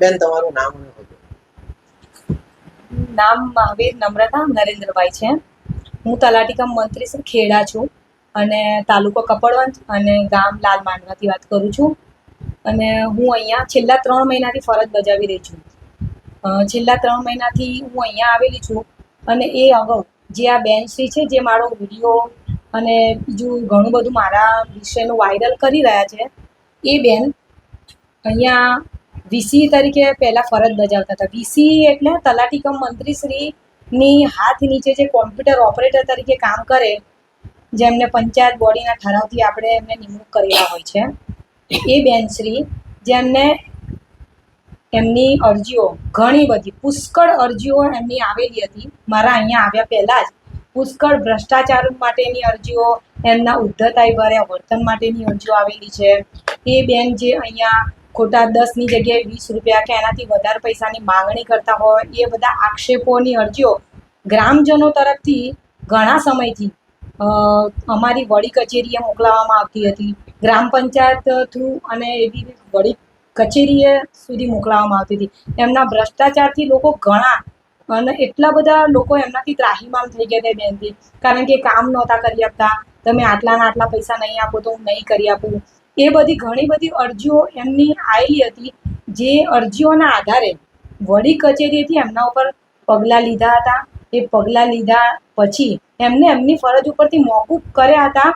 બેન, તમારું નામ. નામ મહાવીર નમ્રતા નરેન્દ્રભાઈ છે. હું તલાટી મંત્રી શ્રી ખેડા છું અને તાલુકો કપડવંત અને ગામ લાલ માંડવાથી વાત કરું છું. અને હું અહીંયા છેલ્લા ત્રણ મહિનાથી ફરજ બજાવી રહી છું. છેલ્લા ત્રણ મહિનાથી હું અહીંયા આવેલી છું અને એ અગાઉ જે આ બેનશ્રી છે, જે મારો વીડિયો અને બીજું ઘણું બધું મારા વિષયનું વાયરલ કરી રહ્યા છે. એ બેન અહીંયા વીસી તરીકે પહેલાં ફરજ બજાવતા હતા. વીસી એટલે તલાટી કમ મંત્રીશ્રીની હાથ નીચે જે કોમ્પ્યુટર ઓપરેટર તરીકે કામ કરે, જેમને પંચાયત બોડીના ઠરાવથી આપણે એમને નિમણૂક કરેલા હોય છે. એ બેનશ્રી જેમને એમની અરજીઓ ઘણી બધી પુષ્કળ અરજીઓ એમની આવેલી હતી. મારા અહીંયા આવ્યા પહેલાં જ પુષ્કળ ભ્રષ્ટાચાર માટેની અરજીઓ, એમના ઉદ્ધતાઈ ભર્યા વર્તન માટેની અરજીઓ આવેલી છે. એ બેન જે અહીંયા ખોટા દસની જગ્યાએ વીસ રૂપિયા કે એનાથી વધારે પૈસાની માંગણી કરતા હોય, એ બધા આક્ષેપોની અરજીઓ ગ્રામજનો તરફથી ઘણા સમયથી અમારી વડી કચેરીએ મોકલાવવામાં આવતી હતી. ગ્રામ પંચાયત થ્રુ અને એવી વડી કચેરીએ સુધી મોકલાવવામાં આવતી હતી. એમના ભ્રષ્ટાચારથી લોકો ઘણા અને એટલા બધા લોકો એમનાથી ત્રાહીમામ થઈ ગયા હતા બહેનથી કારણ કે કામ નહોતા કરી આપતા. તમે આટલાના આટલા પૈસા નહીં આપો તો હું નહીં કરી આપું. એ બધી ઘણી બધી અરજીઓ એમની આવેલી હતી. જે અરજીઓના આધારે વડી કચેરીથી એમના ઉપર પગલાં લીધા હતા. એ પગલાં લીધા પછી એમને એમની ફરજ ઉપરથી મોકૂફ કર્યા હતા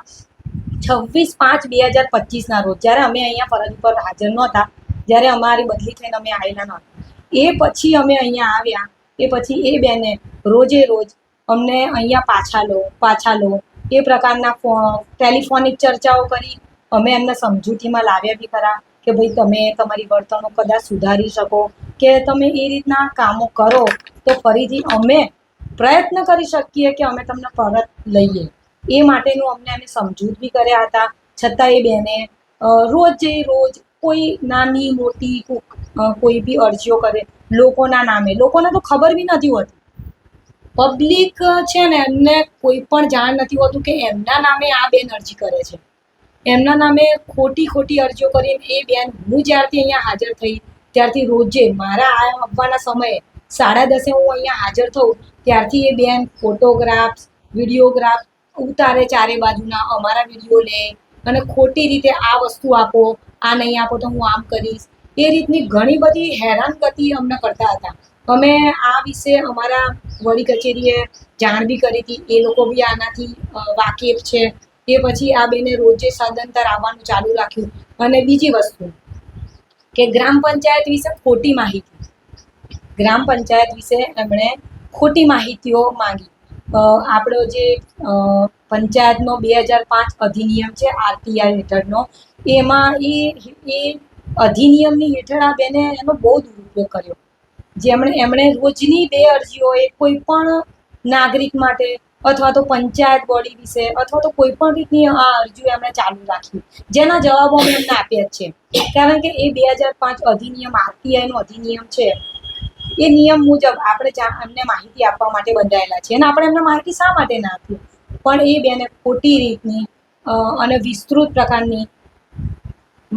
છવ્વીસ પાંચ બે હજાર પચીસના રોજ. જ્યારે અમે અહીંયા ફરજ ઉપર હાજર નહોતા. જ્યારે અમારી બદલી થઈને અમે આવેલા નહોતા. એ પછી અમે અહીંયા આવ્યા. એ પછી એ બેને રોજે રોજ અમને અહીંયા પાછા લો પાછા લો. એ પ્રકારના ટેલિફોનિક ચર્ચાઓ કરી. અમે એમને સમજૂતીમાં લાવ્યા બી ખરા કે ભાઈ તમે તમારી વર્તણૂક કદાચ સુધારી શકો કે તમે એ રીતના કામો કરો તો ફરીથી અમે પ્રયત્ન કરી શકીએ કે અમે તમને પરત લઈએ. એ માટેનું અમને અમે સમજૂત બી કર્યા હતા. છતાં એ બેને રોજે રોજ કોઈ નાની મોટી કોઈ બી અરજીઓ કરે લોકોના નામે. લોકોને તો ખબર બી નથી હોતી. પબ્લિક છે ને, એમને કોઈ પણ જાણ નથી હોતું કે એમના નામે આ બેન અરજી કરે છે. એમના નામે ખોટી ખોટી અરજીઓ કરીને એ બેન હું જ્યારથી અહીંયા હાજર થઈ, ત્યારથી રોજે મારા આવવાના સમયે સાડા દસે હું અહીંયા હાજર થઉં, ત્યારથી એ બેન ફોટોગ્રાફ્સ, વિડીયોગ્રાફ ઉતારે ચારે બાજુના, અમારા વીડિયો લે અને ખોટી રીતે આ વસ્તુ આપો આ નહીં આપો તો હું આમ કરીશ. એ રીતની ઘણી બધી હેરાનગતિ અમને કરતા હતા. અમે આ વિશે અમારા વડી કચેરીએ જાણ બી કરી હતી. એ લોકો બી આનાથી વાકેફ છે. એ પછી આ બેને રોજે સદંતર આવવાનું ચાલુ રાખ્યું. અને બીજી વસ્તુ કે ગ્રામ પંચાયત વિશે ખોટી માહિતી. ગ્રામ પંચાયત વિશે એમણે ખોટી માહિતીઓ માંગી. આપણો જે પંચાયતનો બે હજાર પાંચ અધિનિયમ છે, આરટીઆઈ હેઠળનો, એમાં એ એ અધિનિયમની હેઠળ આ બેને એનો બહુ દુરુપયોગ કર્યો. જેમણે, એમણે રોજની બે અરજીઓએ કોઈ પણ નાગરિક માટે અથવા તો પંચાયત બોડી વિશે અથવા તો કોઈ પણ રીતની આ અરજીઓ એમણે ચાલુ રાખી. જેના જવાબો અમે એમને આપ્યા જ છે. કારણ કે એ બે હજાર પાંચ અધિનિયમ આરટીઆઈનો અધિનિયમ છે. એ નિયમ મુજબ આપણે એમને માહિતી આપવા માટે બંધાયેલા છે. અને આપણે એમને માહિતી શા માટે ના આપીએ? પણ એ બેને ખોટી રીતની અને વિસ્તૃત પ્રકારની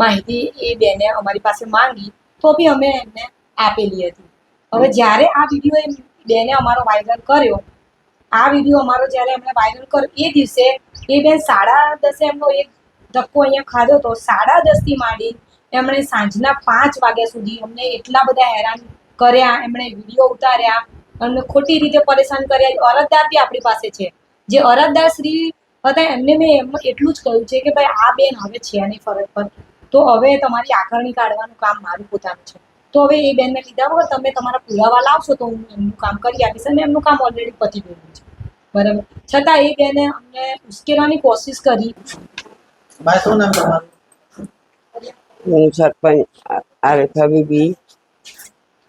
માહિતી એ બેને અમારી પાસે માંગી, તો બી અમે એમને આપેલી હતી. હવે જ્યારે આ વીડિયો એ બેને અમારો વાયરલ કર્યો, આ વીડિયો અમારો જ્યારે એમણે વાયરલ કર્યો, એ દિવસે એ બેન સાડા દસે એમનો એક ધક્કો અહીંયા ખાધો તો સાડા દસથી માંડી એમણે સાંજના પાંચ વાગ્યા સુધી અમને એટલા બધા હેરાન કર્યા, એમણે વીડિયો ઉતાર્યા, અમને ખોટી રીતે પરેશાન કર્યા. અરજદાર બી આપણી પાસે છે. જે અરજદાર શ્રી હતા, એમને મેં એમ એટલું જ કહ્યું છે કે ભાઈ, આ બેન હવે છે નહીં ફરજ પર. તો હવે તમારી આકારણી કાઢવાનું કામ મારું પોતાનું છે. તો હવે એ બેનને લીધા વગર તમે તમારા પુરાવા લાવશો તો હું એમનું કામ કરી આપીશ અને એમનું કામ ઓલરેડી પતી ગયું છે. બરાબર? છતાં એ બેને અમને ઉશ્કેરવાની કોશિશ કરી. શું નામ તમારું? હું સરપંચ આરેખા બીબી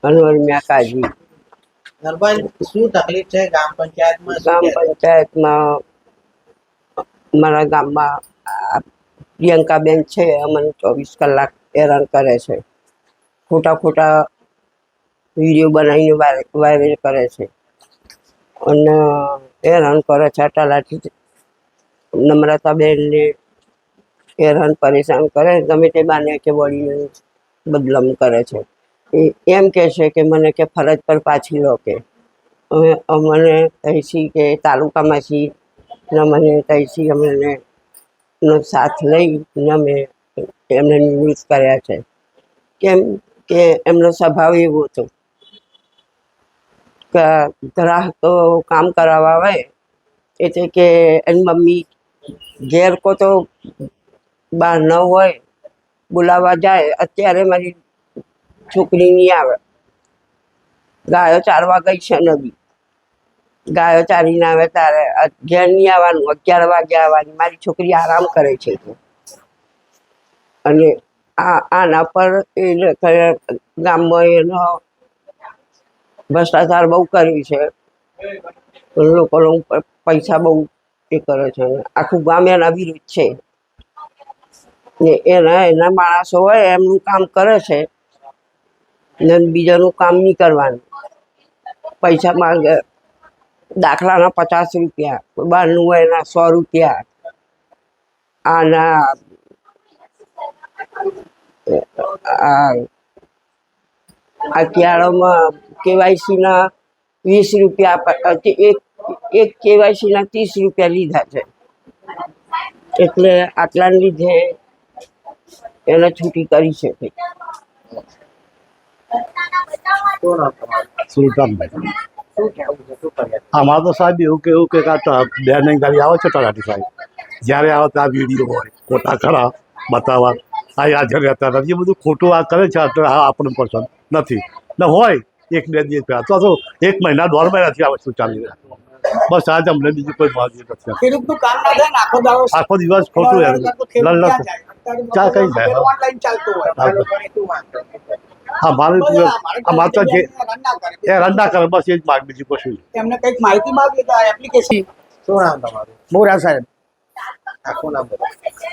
અનવર મિયા કાજી. નરભાઈ શું તકલીફ છે? ગ્રામ પંચાયતમાં શું ગ્રામ પંચાયતમાં મારા ગામમાં પ્રિયંકાબેન છે, અમને ચોવીસ કલાક હેરાન કરે છે. ખોટા ખોટા વીડિયો બનાવીને વાય- વાયરલ કરે છે. અને હેરાન કરે છે તલાટી નમ્રતાબેનને હેરાન પરેશાન કરે. ગમે તે બાને કે વળીને બદલમ કરે છે. એ એમ કહે છે કે મને કે ફરજ પર પાછી લો કે અમે, અમને તૈસી કે તાલુકામાંથી મને તૈસી અમને નો સાથ લઈ ને અમે એમને નિવૃત્ત કર્યા છે. કેમ કે એમનો સ્વભાવ એવો હતો કે ગ્રાહકો કામ કરાવવા આવે, એટલે કે એની મમ્મી ઘેર કો તો બહાર ન હોય, બોલાવવા જાય, અત્યારે મારી છોકરી નહીં આવે. ગાયો ચારવા ગઈ છે નદી. ગાયો ચારીને આવે તારે અગિયારની આવવાનું, અગિયાર વાગે આવવાની. મારી છોકરી આરામ કરે છે અને આ, આના પર એ ગામમાં એનો ભ્રષ્ટાચાર બહુ કર્યું છે. લોકો પૈસા બહુ એ કરે છે. આખું ગામ એના વિરુદ્ધ છે. ને એના એના માણસો હોય એમનું કામ કરે છે. ને બીજાનું કામ નહીં કરવાનું. પૈસા માંગે દાખલાના પચાસ રૂપિયા કોઈ બહારનું હોય એના સો રૂપિયા. આના આ કેળામાં કેવાયસીના વીસ રૂપિયા એક એક કેવાયસીના ત્રીસ રૂપિયા લીધા છે. એટલે આટલા લીધે એને છૂટી કરી શકે. સુલતાનભાઈ. અમારે તો સાહેબ એવું કેવું કે આ બેન ગાડી આવે છે તલાટી સાહેબ. જ્યારે આવે ત્યાં વીડિયો હોય ખોટા ખરા બતાવવા. આ હાજર રહેતા નથી. એ બધું ખોટું આ કરે છે આ આપણને પસંદ નથી. ને હોય એક બે દિવસ પહેલાં. તો એક મહિના દોઢ મહિનાથી આ વસ્તુ ચાલી રહ્યા બસ આજ અમને બીજું કોઈ માહિતી નથી. થાય આખો દિવસ ખોટું ક્યાં કઈ જાય? હા મારે અમારે તો જે રન ના કરે. એ રંડા કરે બસ એ જ માગ બીજું કશું એમને કંઈક માહિતી માંગી તો એપ્લિકેશન શું નામ તમારું? મોરા સાહેબ. આખું નામ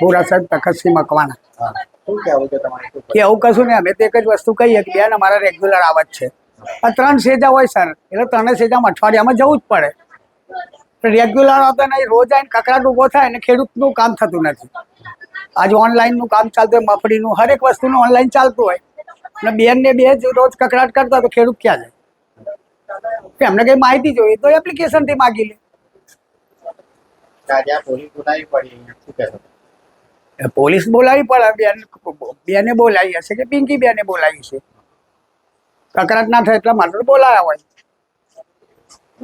બોરા સાહેબ તખતસિંહ મકવાના શું કહેવું છે તમારે? કે એવું કશું ને અમે તો એક જ વસ્તુ કહીએ કે બેન અમારા રેગ્યુલર આવત છે. આ ત્રણ સેજા હોય સર એટલે ત્રણે સેજામાં અઠવાડિયામાં જવું જ પડે. રેગ્યુલર આવતા નહીં રોજ આવીને કકડાટ ઊભો થાય ને ખેડૂતનું કામ થતું નથી. આજે ઓનલાઈનનું કામ ચાલતું હોય મફળીનું હરેક વસ્તુનું ઓનલાઈન ચાલતું હોય. અને બેન ને બે જ રોજ કકડાટ કરતા તો ખેડૂત ક્યાં જાય? એમને કઈ માહિતી જોઈએ તો એપ્લિકેશનથી માગી લે. પોલીસ બોલાવી પડી પોલીસ બોલાવી બેન બેને બોલાવી હશે કે પિંકી બેને બોલાવી છે? કકડાટ ના થાય એટલા માટે બોલાયા હોય.